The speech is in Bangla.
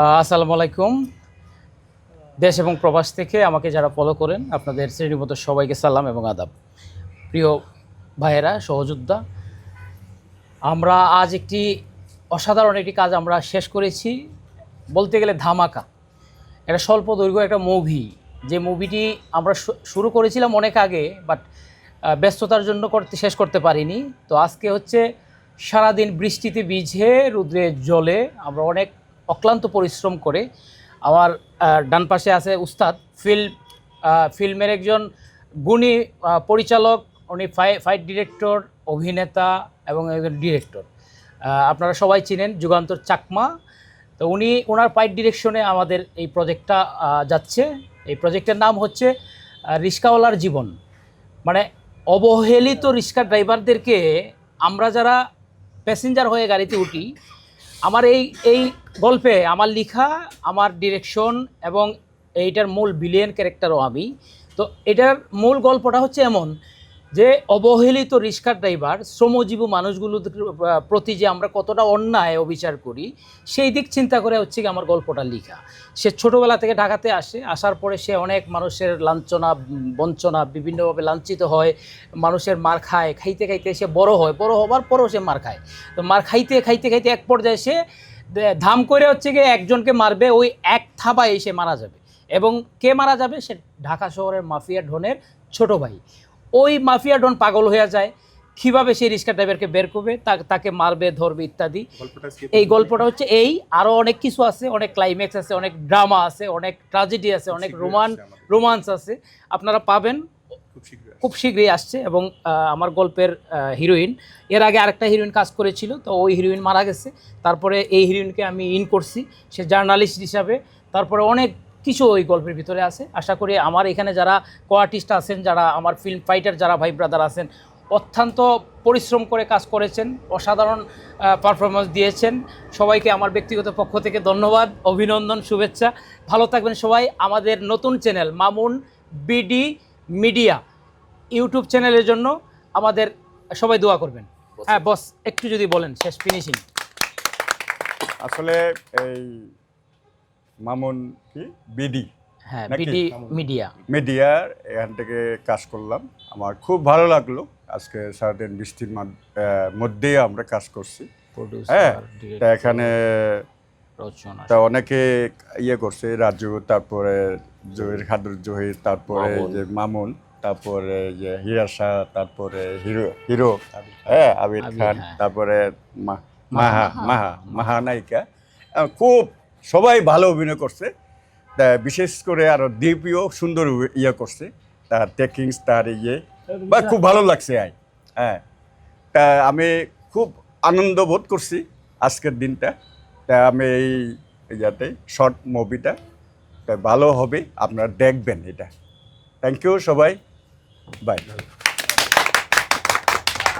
আসসালামু আলাইকুম। দেশ এবং প্রবাস থেকে আমাকে যারা ফলো করেন, আপনাদের শ্রেণীমতো সবাইকে সালাম এবং আদাব। প্রিয় ভাইয়েরা, সহযোদ্ধা, আমরা আজ একটি অসাধারণ একটি কাজ আমরা শেষ করেছি। বলতে গেলে ধামাকা। এটা স্বল্প দৈর্ঘ্য একটা মুভি যে মুভিটি আমরা শুরু করেছিলাম অনেক আগে বাট ব্যস্ততার জন্য করতে, শেষ করতে পারিনি। তো আজকে হচ্ছে সারাদিন বৃষ্টিতে ভিজে, রুদ্রে জলে আমরা অনেক অক্লান্ত পরিশ্রম করে আমার ডান পাশে আছে উস্তাদ ফিল্ম ফিল্মের একজন গুণী পরিচালক, উনি ফাই, ফাইট ডিরেক্টর, অভিনেতা এবং একজন ডিরেক্টর। আপনারা সবাই চিনেন যুগান্তর চাকমা। তো উনি ওনার পাইট ডিরেকশনে আমাদের এই প্রজেক্টটা যাচ্ছে। এই প্রজেক্টের নাম হচ্ছে রিস্কাওয়ালার জীবন। মানে অবহেলিত রিক্সা ড্রাইভারদেরকে আমরা যারা প্যাসেঞ্জার হয়ে গাড়িতে উঠি আমার এই এই গল্পে আমার লেখা, আমার ডিরেকশন এবং এইটার মূল বিলিয়ন ক্যারেক্টারও আমি। তো এটার মূল গল্পটা হচ্ছে এমন যে অবহেলিত রিক্সা ড্রাইভার, শ্রমজীবী মানুষগুলোর প্রতি যে আমরা কতটা অন্যায় অবিচার করি, সেই দিক চিন্তা করে হচ্ছে কি আমার গল্পটা লেখা। সে ছোটোবেলা থেকে ঢাকাতে আসে, আসার পরে সে অনেক মানুষের লাঞ্ছনা, বঞ্চনা, বিভিন্নভাবে লাঞ্ছিত হয়, মানুষের মার খায়, খাইতে খাইতে সে বড় হয়, বড় হবার পরেও সে মার খায়। তো মার খাইতে খাইতে খাইতে এক পর্যায়ে সে ধাম করে হচ্ছে গিয়ে একজনকে মারবে, ওই এক থাবায় সে মারা যাবে। এবং কে মারা যাবে? সে ঢাকা শহরের মাফিয়া ডনের ছোট ভাই। ওই মাফিয়া ডন পাগল হয়ে যায়। কীভাবে সেই রিক্সা ড্রাইভারকে বের করবে তা- তাকে মারবে ধরবে ইত্যাদি। এই গল্পটা হচ্ছে এই আরও অনেক কিছু আছে অনেক ক্লাইম্যাক্স আছে অনেক ড্রামা আছে অনেক ট্রাজেডি আছে অনেক রোমান রোমান্স আছে। আপনারা পাবেন খুব শীঘ্রই আসছে এবং আমার গল্পের হিরোইন এর আগে আরেকটা হিরোইন কাজ করেছিল তো ওই হিরোইন মারা গেছে। তারপরে এই হিরোইনকে আমি ইন করছি সে জার্নালিস্ট হিসাবে। তারপরে অনেক কিছু ওই গল্পের ভিতরে আছে। আশা করি আমার এখানে যারা কোয়ার্টিস্ট আছেন যারা আমার ফিল্ম ফাইটার যারা ভাই ব্রাদার আছেন অত্যন্ত পরিশ্রম করে কাজ করেছেন অসাধারণ পারফরমেন্স দিয়েছেন। সবাইকে আমার ব্যক্তিগত পক্ষ থেকে ধন্যবাদ অভিনন্দন শুভেচ্ছা। ভালো থাকবেন সবাই। আমাদের নতুন channel Mamun BD media YouTube চ্যানেলের জন্য আমাদের সবাই দোয়া করবেন। হ্যাঁ বস একটু যদি বলেন শেষ ফিনিশিং আসলে এই মামুন কি? বিডি। হ্যাঁ? BD media. মিডিয়ার এখান থেকে কাজ করলাম। আমার খুব ভালো লাগল। আজকে সারাদিন বৃষ্টির মধ্যেই আমরা কাজ করছি। হ্যাঁ তা এখানে তা অনেকে ইয়ে করছে রাজু তারপরে জহির খাদুর জহির তারপরে যে মামুন তারপরে যে শাহ তারপরে হিরো হিরো হ্যাঁ আবির খান হ্যাঁ। তারপরে মা- মাহা মাহা মাহানায়িকা আহ, খুব সবাই ভালো অভিনয় করছে। তা বিশেষ করে আরও দীপিও সুন্দর ইয়ে করছে। তার টেকিংস তার ইয়ে। বা খুব ভালো লাগছে আই। হ্যাঁ। তা আমি খুব আনন্দ বোধ করছি আজকের দিনটা। তা আমি এই ইয়াতে শর্ট মুভিটা তা ভালো হবে আপনারা দেখবেন এটা। থ্যাংক ইউ সবাই। বাই